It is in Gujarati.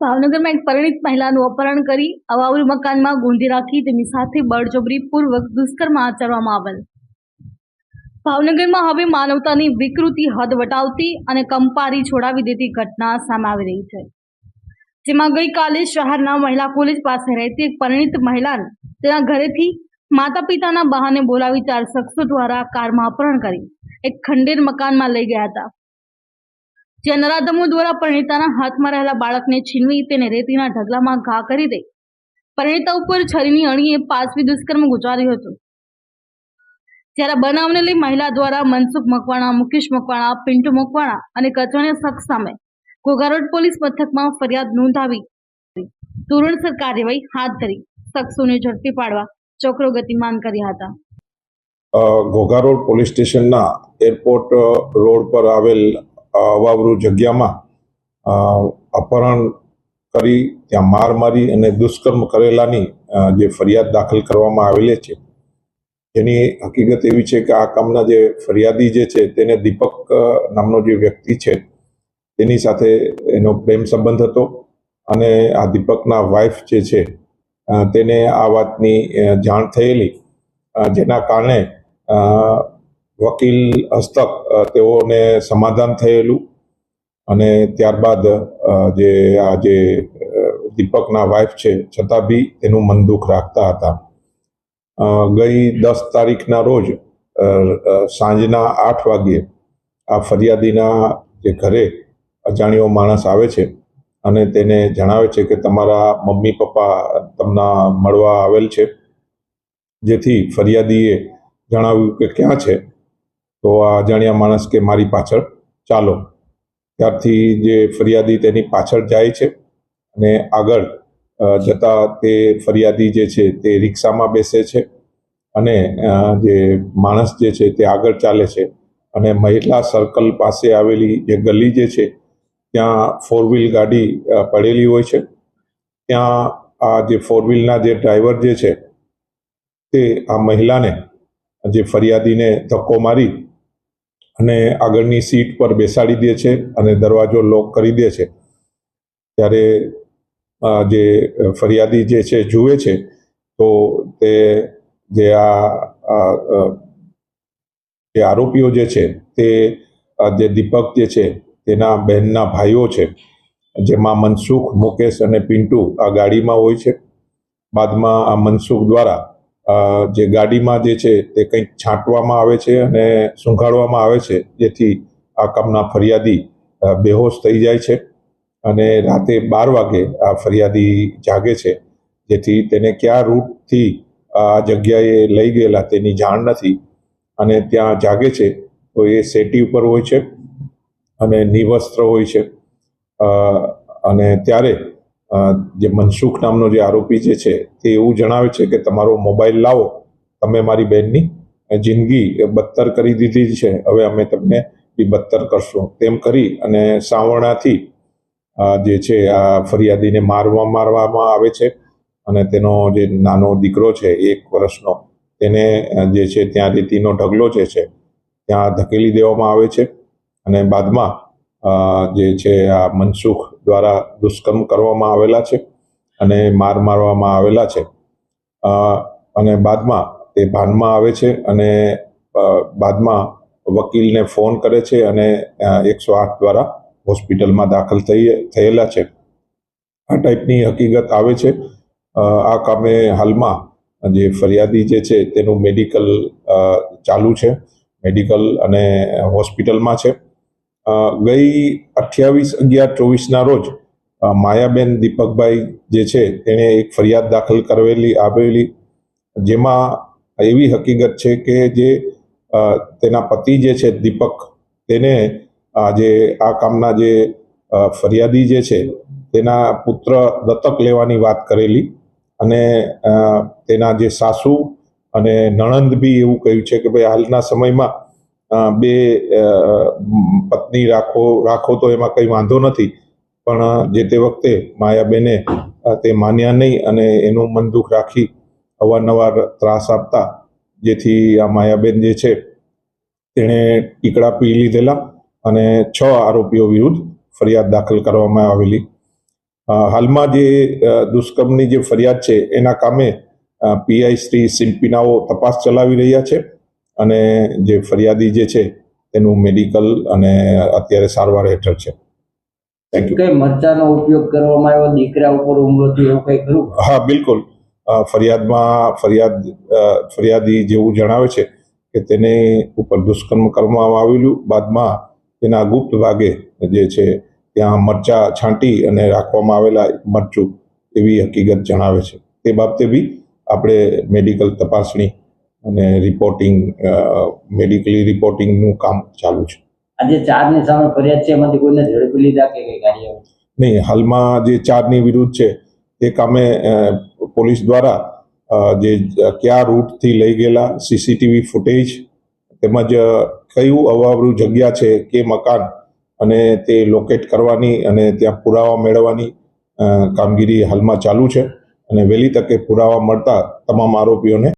ભાવનગરમાં એક પરિણીત મહિલાનું અપહરણ કરી અવાવલ મકાનમાં ગોંધી રાખી તેની સાથે બળજબરીપૂર્વક દુષ્કર્મ આચરવામાં આવેલ. ભાવનગરમાં હવે માનવતાની વિકૃતિ હદ વટાવતી અને કંપારી છોડાવી દેતી ઘટના સામે આવી રહી છે. જેમાં ગઈકાલે શહેરના મહિલા કોલેજ પાસે રહેતી એક પરિણીત મહિલાને તેના ઘરેથી માતા પિતાના બહાને બોલાવી ચાર શખ્સો દ્વારા કારમાં અપહરણ કરી, એક ખંડેર મકાનમાં લઈ ગયા હતા. જ્યાં નરાધમો દ્વારા પરિણીતાના હાથમાં રહેલા બાળકને છીનવી તેને રેતીના ઢગલામાં ઘા કરી દઈ પરિણીતા ઉપર છરીની અણીએ પાછવી દુષ્કર્મ ગુજાર્યું હતું. જ્યારે બનાવને લઈ મહિલા દ્વારા મનસુખ મકવાણા, મુકેશ મકવાણા, પિન્ટુ મકવાણા અને કચોણિયા શખ્સ સામે ઘોઘારોડ પોલીસ મથકમાં ફરિયાદ નોંધાવી. ધોરણસર કાર્યવાહી હાથ ધરી શખ્સોને ઝડપી પાડવા ચોકરો ગતિમાન કર્યા હતા. ઘોઘા પોલીસ સ્ટેશનના એરપોર્ટ રોડ પર આવેલ અવાવરૂ જગ્યામાં અપહરણ કરી, ત્યાં માર મારી અને દુષ્કર્મ કરેલાની જે ફરિયાદ દાખલ કરવામાં આવેલી છે. એની હકીકત એવી છે કે આ કામના જે ફરિયાદી જે છે, તેને દીપક નામનો જે વ્યક્તિ છે, તેની સાથે એનો પ્રેમ સંબંધ હતો અને આ દીપકના વાઇફ જે છે તેને આ વાતની જાણ થયેલી જેના કારણે વકીલ હસ્તક તેઓને સમાધાન થયેલું અને ત્યારબાદ જે આ જે દીપકના વાઇફ છે, છતાં બી તેનું મન દુઃખ રાખતા હતા. ગઈ દસ તારીખના રોજ સાંજના આઠ વાગ્યે આ ફરિયાદીના જે ઘરે અજાણ્યો માણસ આવે છે અને તેને જણાવે છે કે તમારા મમ્મી પપ્પા તમને મળવા આવેલ છે. જેથી ફરિયાદીએ જણાવ્યું કે ક્યાં છે? તો આ અજાણ્યા માણસ કે મારી પાછળ ચાલો. ત્યારથી જે ફરિયાદી તેની પાછળ જાય છે અને આગળ જતાં તે ફરિયાદી જે છે તે રિક્ષામાં બેસે છે અને જે માણસ જે છે તે આગળ ચાલે છે અને મહિલા સર્કલ પાસે આવેલી જે ગલી જે છે ત્યાં ફોર વ્હીલ ગાડી પડેલી હોય છે. ત્યાં આ જે ફોર વ્હીલના જે ડ્રાઈવર જે છે તે આ મહિલાને, જે ફરિયાદીને ધક્કો મારી અને આગળની સીટ પર બેસાડી દે છે અને દરવાજો લોક કરી દે છે. ત્યારે જે ફરિયાદી જે છે, જુએ છે, તો તે જે આ જે આરોપીઓ જે છે, તે જે દીપક જે છે, તેના બહેનના ભાઈઓ છે, જેમાં મનસુખ, મુકેશ અને પિન્ટુ આ ગાડીમાં હોય છે. બાદમાં આ મનસુખ દ્વારા જે ગાડીમાં જે છે તે કંઈક છાંટવામાં આવે છે અને સૂંઘાડવામાં આવે છે, જેથી આ કામના ફરિયાદી બેહોશ થઈ જાય છે અને રાતે બાર વાગે આ ફરિયાદી જાગે છે. જેથી તેને કયા રૂટથી આ જગ્યાએ લઈ ગયેલા તેની જાણ નથી અને ત્યાં જાગે છે તો એ સેટી ઉપર હોય છે અને નિવસ્ત્ર હોય છે. અને ત્યારે જે મનસુખ નામનો જે આરોપી જે છે, તે એવું જણાવે છે કે તમારો મોબાઈલ લાવો, તમે મારી બહેનની જિંદગી બદતર કરી દીધી છે, હવે અમે તમને બી બદતર કરશું. તેમ કરી અને સાવરણાથી જે છે, આ ફરિયાદીને મારવા મારવામાં આવે છે અને તેનો જે નાનો દીકરો છે, એક વર્ષનો, તેને જે છે, ત્યાં રેતીનો ઢગલો જે છે, ત્યાં ધકેલી દેવામાં આવે છે અને બાદમાં જે છે, આ મનસુખ દ્વારા દુષ્કર્મ કરવામાં આવેલા છે અને માર મારવામાં આવેલા છે. અને બાદમાં તે ભાનમાં આવે છે અને બાદમાં વકીલને ફોન કરે છે અને એકસો આઠ દ્વારા હોસ્પિટલમાં દાખલ થઈ થયેલા છે. આ ટાઈપની હકીકત આવે છે. આ કામે હાલમાં જે ફરિયાદી જે છે તેનું મેડિકલ ચાલુ છે. મેડિકલ અને હોસ્પિટલમાં છે. ગઈ અઠ્યાવીસ અગિયાર ચોવીસના રોજ માયાબેન દીપકભાઈ જે છે, તેણે એક ફરિયાદ દાખલ કરેલી, આપેલી, જેમાં એવી હકીકત છે કે જે તેના પતિ જે છે, દીપક, તેને જે આ કામના જે ફરિયાદી જે છે, તેના પુત્ર દત્તક લેવાની વાત કરેલી અને તેના જે સાસુ અને નણંદ બી એવું કહ્યું છે કે ભાઈ હાલના સમયમાં બે પત્ની રાખો રાખો તો એમાં કંઈ વાંધો નથી. પણ જે તે વખતે માયાબેને તે માન્યા નહીં અને એનું મન દુઃખ રાખી અવારનવાર ત્રાસ આપતા, જેથી આ માયાબેન જે છે, તેણે ટીકડા પી લીધેલા અને છ આરોપીઓ વિરુદ્ધ ફરિયાદ દાખલ કરવામાં આવેલી. હાલમાં જે દુષ્કર્મની જે ફરિયાદ છે, એના કામે પીઆઈ શ્રી સિમ્પિનાઓ તપાસ ચલાવી રહ્યા છે. અને જે ફરિયાદી જે છે તેનું મેડિકલ અને અત્યારે સારવાર હેઠળ છે. કઈ મરચાનો ઉપયોગ કરવામાં આવ્યો દીકરા ઉપર હુમલો થયો એવું કઈ ખરું? હા બિલકુલ. ફરિયાદમાં ફરિયાદ ફરિયાદી જેવું જણાવે છે કે તેને ઉપર દુષ્કર્મ કરવામાં આવેલું. બાદમાં તેના ગુપ્ત ભાગે જે છે ત્યાં મરચા છાંટી અને રાખવામાં આવેલા મરચું એવી હકીકત જણાવે છે. તે બાબતે બી આપણે મેડિકલ તપાસણી અને રિપોર્ટિંગ મેડિકલી રિપોર્ટિંગનું કામ ચાલુ છે. આજે ચારની સામે ફરિયાદ છે એમાંથી કોઈને ઝડપી લીધા કે કઈ કાર્યવાહી નહીં હાલમાં જે ચારની વિરુદ્ધ છે તે કામે પોલીસ દ્વારા જે કયા રૂટથી લઈ ગયેલા સીસીટીવી ફૂટેજ તેમજ કયું અવાવરું જગ્યા છે કે મકાન અને તે લોકેટ કરવાની અને ત્યાં પુરાવા મેળવવાની કામગીરી હાલમાં ચાલુ છે અને વહેલી તકે પુરાવા મળતા તમામ આરોપીઓને